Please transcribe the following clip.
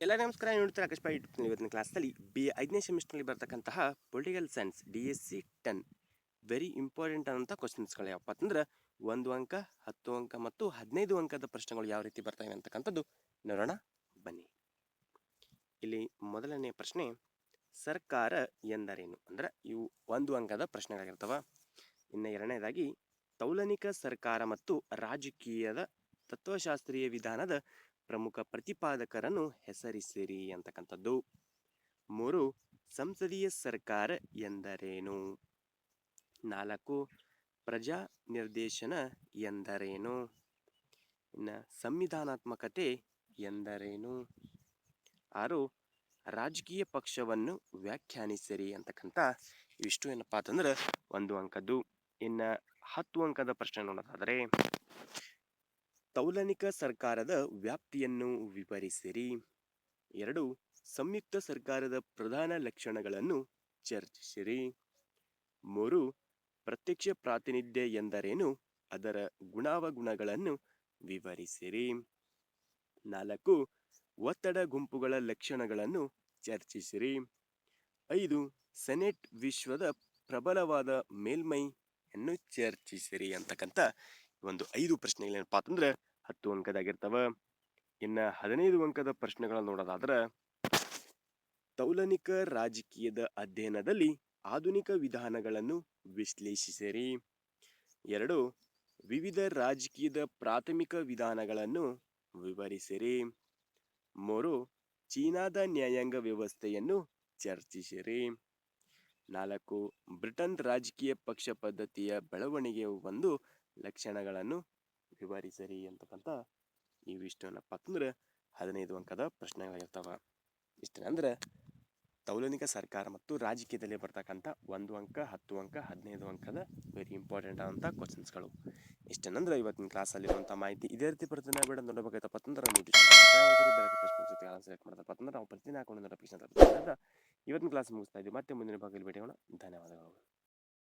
ಎಲ್ಲ ನಮಸ್ಕಾರ ನೋಡ್ತಾರೆ ಬಾಯಿ ಯೂಟ್ಯೂಬ್ ಇವತ್ತಿನ ಕ್ಲಾಸಲ್ಲಿ ಬಿ ಐದನೇ ಸೆಮಿಸ್ಟರ್ನಲ್ಲಿ ಬರ್ತಕ್ಕಂತಹ political science D S C ten very important ಆದಂಥ ಕ್ವಶನ್ಸ್ಗಳು ಯಾವಪ್ಪ ಅಂತಂದ್ರೆ, ಒಂದು ಅಂಕ, ಹತ್ತು ಅಂಕ ಮತ್ತು ಹದಿನೈದು ಅಂಕದ ಪ್ರಶ್ನೆಗಳು ಯಾವ ರೀತಿ ಬರ್ತವೆ ಅಂತಕ್ಕಂಥದ್ದು ನೋಡೋಣ, ಬನ್ನಿ. ಇಲ್ಲಿ ಮೊದಲನೇ ಪ್ರಶ್ನೆ, ಸರ್ಕಾರ ಎಂದರೇನು? ಅಂದ್ರೆ ಇವು ಒಂದು ಅಂಕದ ಪ್ರಶ್ನೆಗಳಾಗಿರ್ತವ. ಇನ್ನು ಎರಡನೇದಾಗಿ, ತೌಲನಿಕ ಸರ್ಕಾರ ಮತ್ತು ರಾಜಕೀಯದ ತತ್ವಶಾಸ್ತ್ರೀಯ ವಿಧಾನದ ಪ್ರಮುಖ ಪ್ರತಿಪಾದಕರನ್ನು ಹೆಸರಿಸಿರಿ ಅಂತಕ್ಕಂಥದ್ದು. ಮೂರು, ಸಂಸದೀಯ ಸರ್ಕಾರ ಎಂದರೇನು? ನಾಲ್ಕು, ಪ್ರಜಾ ನಿರ್ದೇಶನ ಎಂದರೇನು? ಇನ್ನು ಸಂವಿಧಾನಾತ್ಮಕತೆ ಎಂದರೇನು? ಆರು, ರಾಜಕೀಯ ಪಕ್ಷವನ್ನು ವ್ಯಾಖ್ಯಾನಿಸಿರಿ ಅಂತಕ್ಕಂಥ ಇವಿಷ್ಟು ಏನಪ್ಪಾ ಅಂತಂದ್ರೆ ಒಂದು ಅಂಕದ್ದು. ಇನ್ನು ಹತ್ತು ಅಂಕದ ಪ್ರಶ್ನೆ ನೋಡೋದಾದರೆ ತೌಲನಿಕ ಸರ್ಕಾರದ ವ್ಯಾಪ್ತಿಯನ್ನು ವಿವರಿಸಿರಿ. ಎರಡು, ಸಂಯುಕ್ತ ಸರ್ಕಾರದ ಪ್ರಧಾನ ಲಕ್ಷಣಗಳನ್ನು ಚರ್ಚಿಸಿರಿ. ಮೂರು, ಪ್ರತ್ಯಕ್ಷ ಪ್ರಾತಿನಿಧ್ಯ ಎಂದರೇನು? ಅದರ ಗುಣಾವಗುಣಗಳನ್ನು ವಿವರಿಸಿರಿ. ನಾಲ್ಕು, ಒತ್ತಡ ಗುಂಪುಗಳ ಲಕ್ಷಣಗಳನ್ನು ಚರ್ಚಿಸಿರಿ. ಐದು, ಸೆನೆಟ್ ವಿಶ್ವದ ಪ್ರಬಲವಾದ ಮೇಲ್ಮೈಯನ್ನು ಚರ್ಚಿಸಿರಿ ಅಂತಕ್ಕಂಥ ಒಂದು ಐದು ಪ್ರಶ್ನೆಗಳೇನಪ್ಪ ಅಂತಂದ್ರೆ ಹತ್ತು ಅಂಕದಾಗಿರ್ತಾವ. ಇನ್ನು ಹದಿನೈದು ಅಂಕದ ಪ್ರಶ್ನೆಗಳನ್ನ ನೋಡೋದಾದ್ರೆ, ತೌಲನಿಕ ರಾಜಕೀಯದ ಅಧ್ಯಯನದಲ್ಲಿ ಆಧುನಿಕ ವಿಧಾನಗಳನ್ನು ವಿಶ್ಲೇಷಿಸಿರಿ. ಎರಡು, ವಿವಿಧ ರಾಜಕೀಯದ ಪ್ರಾಥಮಿಕ ವಿಧಾನಗಳನ್ನು ವಿವರಿಸಿರಿ. ಮೂರು, ಚೀನಾದ ನ್ಯಾಯಾಂಗ ವ್ಯವಸ್ಥೆಯನ್ನು ಚರ್ಚಿಸಿರಿ. ನಾಲ್ಕು, ಬ್ರಿಟನ್ ರಾಜಕೀಯ ಪಕ್ಷ ಪದ್ಧತಿಯ ಬೆಳವಣಿಗೆ ಒಂದು ಲಕ್ಷಣಗಳನ್ನು ವಿವರಿಸಿರಿ ಅಂತಕ್ಕಂಥ ಇವಿಷ್ಟೇನಪ್ಪ ಅಂತಂದ್ರೆ ಹದಿನೈದು ಅಂಕದ ಪ್ರಶ್ನೆಗಳಿರ್ತಾವೆ. ಇಷ್ಟೇನಂದ್ರೆ ತೌಲನಿಕ ಸರ್ಕಾರ ಮತ್ತು ರಾಜಕೀಯದಲ್ಲಿ ಬರ್ತಕ್ಕಂಥ ಒಂದು ಅಂಕ, ಹತ್ತು ಅಂಕ, ಹದಿನೈದು ಅಂಕದ ವೆರಿ ಇಂಪಾರ್ಟೆಂಟ್ ಆದಂಥ ಕ್ವಶನ್ಸ್ಗಳು ಇಷ್ಟೇನಂದ್ರೆ ಇವತ್ತಿನ ಕ್ಲಾಸಲ್ಲಿರುವಂಥ ಮಾಹಿತಿ ಇದೇ ರೀತಿ ಪ್ರತಿದಿನ ಬೇಡ ನೋಡಬೇಕಾಯ್ತಪ್ಪ ಅಂತಂದ್ರೆ ಸೆಲೆಕ್ಟ್ ಮಾಡ್ತಪ್ಪ ಅಂತಂದ್ರೆ ನಾವು ಪ್ರತಿದಿನ ಹಾಕೊಂಡು ಇವತ್ತಿನ ಕ್ಲಾಸ್ ಮುಗಿಸ್ತಾ ಇದ್ದೀವಿ. ಮತ್ತೆ ಮುಂದಿನ ಭಾಗದಲ್ಲಿ ಭೇಟಿಯೋಣ ಧನ್ಯವಾದಗಳು.